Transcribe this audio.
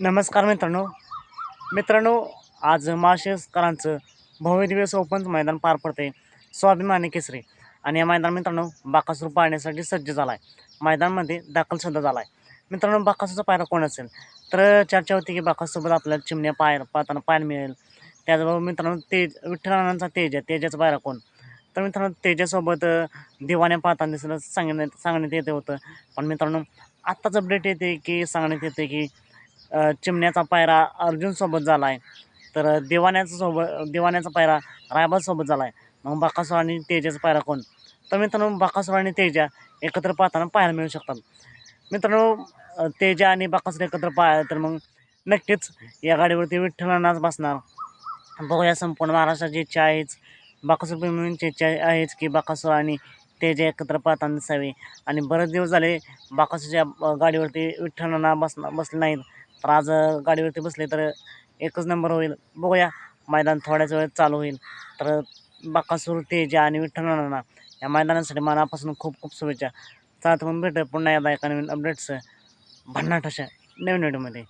नमस्कार मित्रांनो. मित्रांनो आज माशेस्करांचं भव्य दिवस ओपन मैदान पार पडते स्वाभिमानी केसरी. आणि या मैदान मित्रांनो बाकासूर पाहण्यासाठी सज्ज झाला आहे मैदानमध्ये दाखलसुद्धा झाला आहे मित्रांनो बाकासूरचा पायरा कोण असेल? तर चर्चा होती की बाकासोबत आपल्याला चिमण्या पाय पाहताना पाहायला मिळेल. त्याचबरोबर मित्रांनो तेज विठ्ठलानांचा तेज आहे. तेजाचा पायरा कोण? तर मित्रांनो तेजासोबत दिवाण्या पाहताना दिसलं सांगण्यात सांगण्यात येते होतं. पण मित्रांनो आत्ताच अपडेट येते की सांगण्यात येते की चिमण्याचा पायरा अर्जुनसोबत झाला आहे तर दिवाण्याचा सोबत दिवाण्याचा पायरा रायबासोबत झाला आहे मग बाकासुर आणि तेजाचा पायरा कोण? तर मित्रांनो बाकासुर आणि तेजा एकत्र पाहताना पाहायला मिळू शकतात. मित्रांनो तेजा आणि बाकासुर एकत्र पाहिलं तर मग नक्कीच या गाडीवरती विठ्ठलांनाच बसणार. बघूया संपूर्ण महाराष्ट्राची इच्छा आहेच बाकासूर प्रेमींची इच्छा आहेच की बाकासूर आणि तेजा एकत्र पाहताना दिसावे. आणि बरेच दिवस झाले बाकासूरच्या गाडीवरती विठ्ठलांना बसणार बसले नाहीत. तर आज गाडीवरती बसले तर एकच नंबर होईल. बघूया मैदान थोड्याच वेळात चालू होईल. तर बाकासूर तेजा आणि विठ्ठलांना या मैदानासाठी मनापासून खूप खूप शुभेच्छा. चला तर भेटत पुन्हा एकदा एका नवीन अपडेट्स भन्नाट अशा नवीन व्हिडिओमध्ये